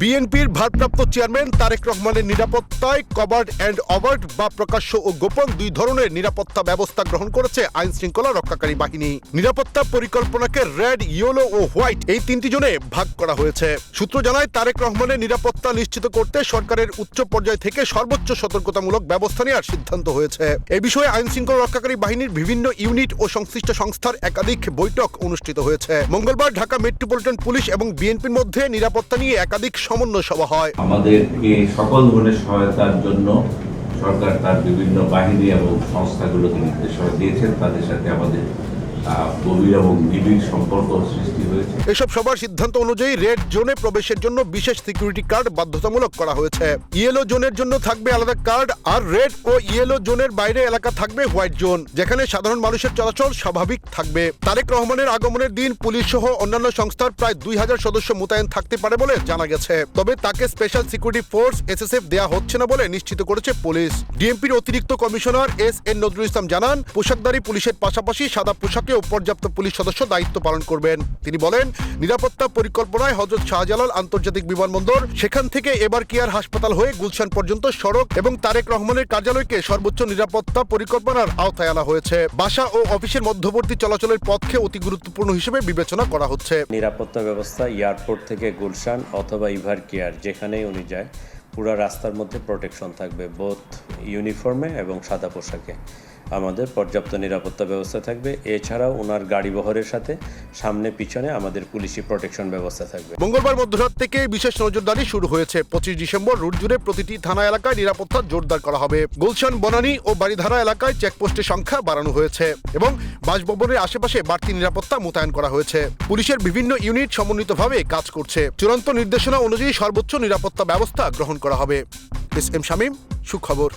বিএনপির ভারপ্রাপ্ত চেয়ারম্যান তারেক রহমানের নিরাপত্তায় কভার্ড অ্যান্ড অবার্ড বা প্রকাশ্য ও গোপন দুই ধরনের নিরাপত্তা ব্যবস্থা গ্রহণ করেছে আইন শৃঙ্খলা রক্ষাকারী বাহিনী। নিরাপত্তা পরিকল্পনাকে রেড, ইয়েলো ও হোয়াইট এই তিনটি জোনে ভাগ করা হয়েছে। সূত্র জানায়, তারেক রহমানের নিরাপত্তা নিশ্চিত করতে সরকারের উচ্চ পর্যায় থেকে সর্বোচ্চ সতর্কতামূলক ব্যবস্থা নেওয়ার সিদ্ধান্ত হয়েছে। এ বিষয়ে আইন শৃঙ্খলা রক্ষাকারী বাহিনীর বিভিন্ন ইউনিট ও সংশ্লিষ্ট সংস্থার একাধিক বৈঠক অনুষ্ঠিত হয়েছে। মঙ্গলবার ঢাকা মেট্রোপলিটন পুলিশ এবং বিএনপির মধ্যে নিরাপত্তা নিয়ে একাধিক সমন্বয় সভা হয়। আমাদেরকে সকল ধরনের সহায়তার জন্য সরকার তার বিভিন্ন বাহিনী এবং সংস্থাগুলোকে নির্দেশনা দিয়েছেন। তাদের সাথে আমাদের এসব সবার সিদ্ধান্ত অনুযায়ী রেড জোনে প্রবেশের জন্য বিশেষ সিকিউরিটি কার্ড বাধ্যতামূলক করা হয়েছে। ইয়েলো জোনের জন্য থাকবে আলাদা কার্ড আর রেড ও ইয়েলো জোনের বাইরে এলাকা থাকবে হোয়াইট জোন, যেখানে সাধারণ মানুষের চলাচল স্বাভাবিক থাকবে। তারেক রহমানের আগমনের দিন পুলিশ সহ অন্যান্য সংস্থার প্রায় দুই হাজার সদস্য মোতায়েন থাকতে পারে বলে জানা গেছে। তবে তাকে স্পেশাল সিকিউরিটি ফোর্স এসএসএফ দেয়া হচ্ছে না বলে নিশ্চিত করেছে পুলিশ। ডিএমপির অতিরিক্ত commissioner S N Nazrul Islam জানান পোশাকধারী পুলিশের পাশাপাশি সাদা পোশাকেও পর্যাপ্ত পুলিশ সদস্য দায়িত্ব পালন করবেন। তিনি বলেন, নিরাপত্তা পরিকল্পনায় হজরত শাহজালাল আন্তর্জাতিক বিমানবন্দর, সেখান থেকে এবার কেয়ার হাসপাতাল হয়ে গুলশান পর্যন্ত সড়ক এবং তারেক রহমানের কার্যালয়কে সর্বোচ্চ নিরাপত্তা পরিকল্পনার আওতায় আনা হয়েছে। বাসা ও অফিসের মধ্যবর্তী চলাচলের পথকে অতি গুরুত্বপূর্ণ হিসেবে বিবেচনা করা হচ্ছে। নিরাপত্তা ব্যবস্থা এয়ারপোর্ট থেকে গুলশান অথবা ইভার কেয়ার, যেখানেই উনি যায়, পুরো রাস্তার মধ্যে প্রোটেকশন থাকবে বোথ ইউনিফর্মে এবং সাদা পোশাকে। আমাদের পর্যাপ্ত নিরাপত্তা ব্যবস্থা থাকবে। এছাড়াও ওনার গাড়ি বহরের সাথে সামনে পিছনে আমাদের পুলিশি প্রোটেকশন ব্যবস্থা থাকবে। মঙ্গলবার মধ্যরাত থেকে বিশেষ নজরদারি শুরু হয়েছে। পঁচিশ ডিসেম্বর রুট জুড়ে প্রতিটি থানা এলাকায় নিরাপত্তা জোরদার করা হবে। গুলশান, বনানী ও বাড়িধারা এলাকায় চেকপোস্টের সংখ্যা বাড়ানো হয়েছে এবং বাসভবনের আশেপাশে বাড়তি নিরাপত্তা মোতায়েন করা হয়েছে। পুলিশের বিভিন্ন ইউনিট সমন্বিতভাবে কাজ করছে। চূড়ান্ত নির্দেশনা অনুযায়ী সর্বোচ্চ নিরাপত্তা ব্যবস্থা গ্রহণ করা হবে। এস এম শামীম, সুখবর।